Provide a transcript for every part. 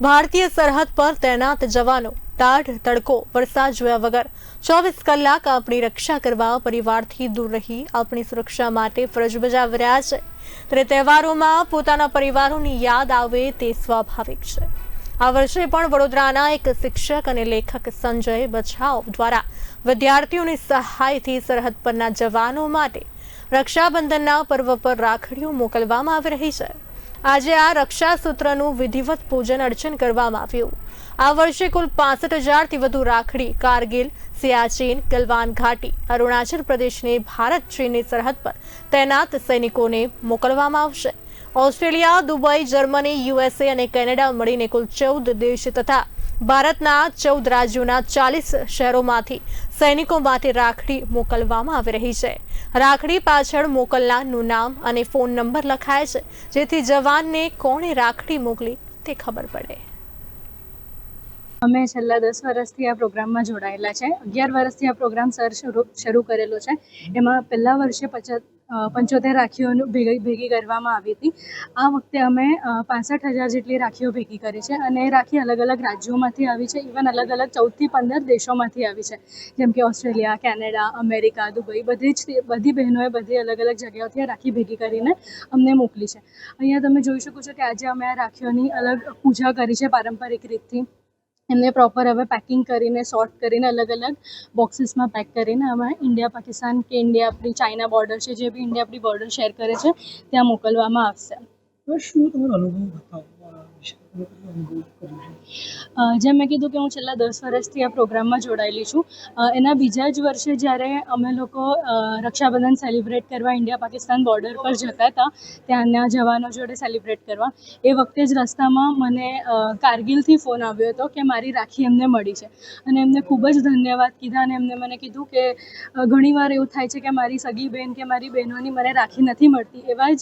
ભારતીય સરહદ પર તૈનાત જવાનો ટાઢ તડકો, વરસાદ જોયા વગર. ચોવીસ કલાક આપણી રક્ષા કરવા પરિવારથી દૂર રહી, આપણી સુરક્ષા માટે ફરજ બજાવી રહ્યા છે. ત્યારે તહેવારોમાં પોતાના પરિવારોની યાદ આવે તે સ્વાભાવિક છે. આ વર્ષે પણ વડોદરાના એક શિક્ષક અને લેખક સંજય બછાવ દ્વારા વિદ્યાર્થીઓની સહાયથી સરહદ પરના જવાનો માટે રક્ષાબંધનના પર્વ પર રાખડીઓ મોકલવામાં આવી રહી છે. આજે આ રક્ષાસૂત્રનું વિધિવત પૂજન અર્ચન કરવામાં આવ્યું. આ વર્ષે કુલ પાસઠ હજારથી વધુ રાખડી, કારગિલ, સિયાચીન, ગલવાન ઘાટી, અરુણાચલ પ્રદેશની ભારત ચીનની સરહદ પર તૈનાત સૈનિકોને મોકલવામાં આવશે. ઓસ્ટ્રેલિયા, દુબઈ, જર્મની યુએસએ અને કેનેડા મળીને કુલ ચૌદ દેશ તથા ભારતના ચૌદ રાજ્યોના ચાલીસ શહેરોમાંથી સૈનિકો માટે રાખડી મોકલવામાં આવી રહી છે. રાખડી પાછળ મોકલનારનું નામ અને ફોન નંબર લખાય છે, જેથી જવાનને કોણે રાખડી મોકલી તે ખબર પડે. અમે છેલ્લા દસ વર્ષથી આ પ્રોગ્રામમાં જોડાયેલા છે. અગિયાર વર્ષથી આ પ્રોગ્રામ સર શરૂ કરેલો છે. એમાં પહેલા વર્ષે પચાસ પંચોતેર રાખીઓનું ભેગી કરવામાં આવી હતી. આ વખતે અમે પાસઠ હજાર જેટલી રાખીઓ ભેગી કરી છે અને એ રાખી અલગ અલગ રાજ્યોમાંથી આવી છે. ઇવન અલગ અલગ ચૌદથી પંદર દેશોમાંથી આવી છે. જેમ કે ઓસ્ટ્રેલિયા, કેનેડા, અમેરિકા, દુબઈ, બધી જ બધી બહેનોએ બધી અલગ અલગ જગ્યાઓથી આ રાખી ભેગી કરીને અમને મોકલી છે. અહીંયા તમે જોઈ શકો છો કે આજે અમે આ રાખીઓની અલગ પૂજા કરી છે પારંપરિક રીતથી. એમને પ્રોપર હવે પેકિંગ કરીને સોર્ટ કરીને અલગ અલગ બોક્સીસમાં પેક કરીને અમે ઇન્ડિયા પાકિસ્તાન કે ઇન્ડિયા આપણી ચાઇના બોર્ડર છે, જે બી ઇન્ડિયા આપણી બોર્ડર શેર કરે છે, ત્યાં મોકલવામાં આવશે. શું તમારો અનુભવ બતાવો જેમ મેં કીધું કે હું છેલ્લા દસ વર્ષથી આ પ્રોગ્રામમાં જોડાયેલી છું. એના બીજા જ વર્ષે જ્યારે અમે લોકો રક્ષાબંધન સેલિબ્રેટ કરવા ઇન્ડિયા પાકિસ્તાન બોર્ડર પર જતા હતા, ત્યાંના જવાનો જોડે સેલિબ્રેટ કરવા, એ વખતે જ રસ્તામાં મને કારગિલથી ફોન આવ્યો હતો કે મારી રાખી એમને મળી છે. અને એમને ખૂબ જ ધન્યવાદ કીધા અને એમને મને કીધું કે ઘણીવાર એવું થાય છે કે મારી સગી બહેન કે મારી બહેનોની મને રાખી નથી મળતી. એવા જ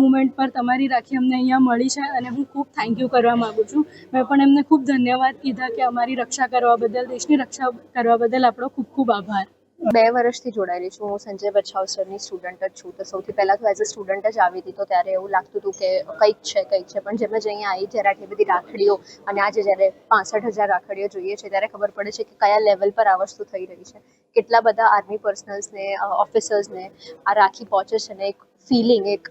મુમેન્ટ પર તમારી રાખી અમને અહીંયા મળી છે અને હું ખૂબ થેન્ક યુ કરવા માગું છું. મેં પણ એમને ખૂબ ધન્યવાદ કીધા કે અમારી રક્ષા કરવા બદલ, દેશની રક્ષા કરવા બદલ આપણો ખૂબ ખૂબ આભાર. બે વર્ષથી જોડાયેલી છું. હું સંજય બચાવ સરની સ્ટુડન્ટ જ છું. તો સૌથી પહેલાં તો એઝ અ સ્ટુડન્ટ જ આવી હતી તો ત્યારે એવું લાગતું હતું કે કંઈક છે કંઈક છે. પણ જેમ જ અહીંયા આવી જ્યારે આટલી બધી રાખડીઓ અને આજે જ્યારે પાસઠ હજાર રાખડીઓ જોઈએ છે ત્યારે ખબર પડે છે કે કયા લેવલ પર આ વસ્તુ થઈ રહી છે. કેટલા બધા આર્મી પર્સનલ્સને ઓફિસર્સને આ રાખી પહોંચે છે ને એક ફિલિંગ એક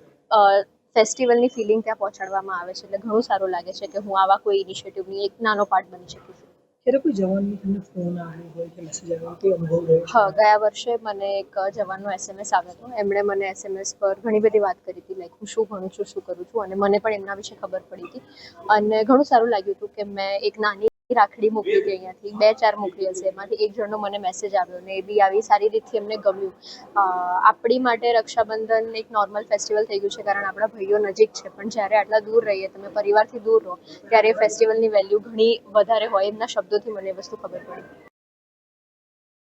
ફેસ્ટિવલની ફિલિંગ ત્યાં પહોંચાડવામાં આવે છે. એટલે ઘણું સારું લાગે છે કે હું આવા કોઈ ઇનિશિયેટિવની એક નાનો પાર્ટ બની શકું છું. ત્યારે કોઈ જવાનની તમને ફોન આવ્યો હોય કે મેસેજ આવ્યો કે અનુભવ રહ્યો હા ગયા વર્ષે મને એક જવાનનો એસએમએસ આવ્યો હતો. એમણે મને એસએમએસ પર ઘણી બધી વાત કરી હતી લાઈક હું શું ભણું છું શું કરું છું અને મને પણ એમના વિશે ખબર પડી હતી. અને ઘણું સારું લાગ્યું હતું કે મેં એક નાની રાખડી મોકલી હતી અહીંયાથી. બે, ચાર મોકલી હશે એમાંથી. એક જણનો મને મેસેજ આવ્યો ને એ બી આવી સારી રીતથી એમને ગમ્યું. આપણી માટે રક્ષાબંધન એક નોર્મલ ફેસ્ટિવલ થઈ ગયું છે કારણ આપણા ભાઈઓ નજીક છે. પણ જ્યારે આટલા દૂર રહીએ, તમે પરિવારથી દૂર રહો, ત્યારે ફેસ્ટિવલની વેલ્યુ ઘણી વધારે હોય એમના શબ્દોથી મને એ વસ્તુ ખબર પડી.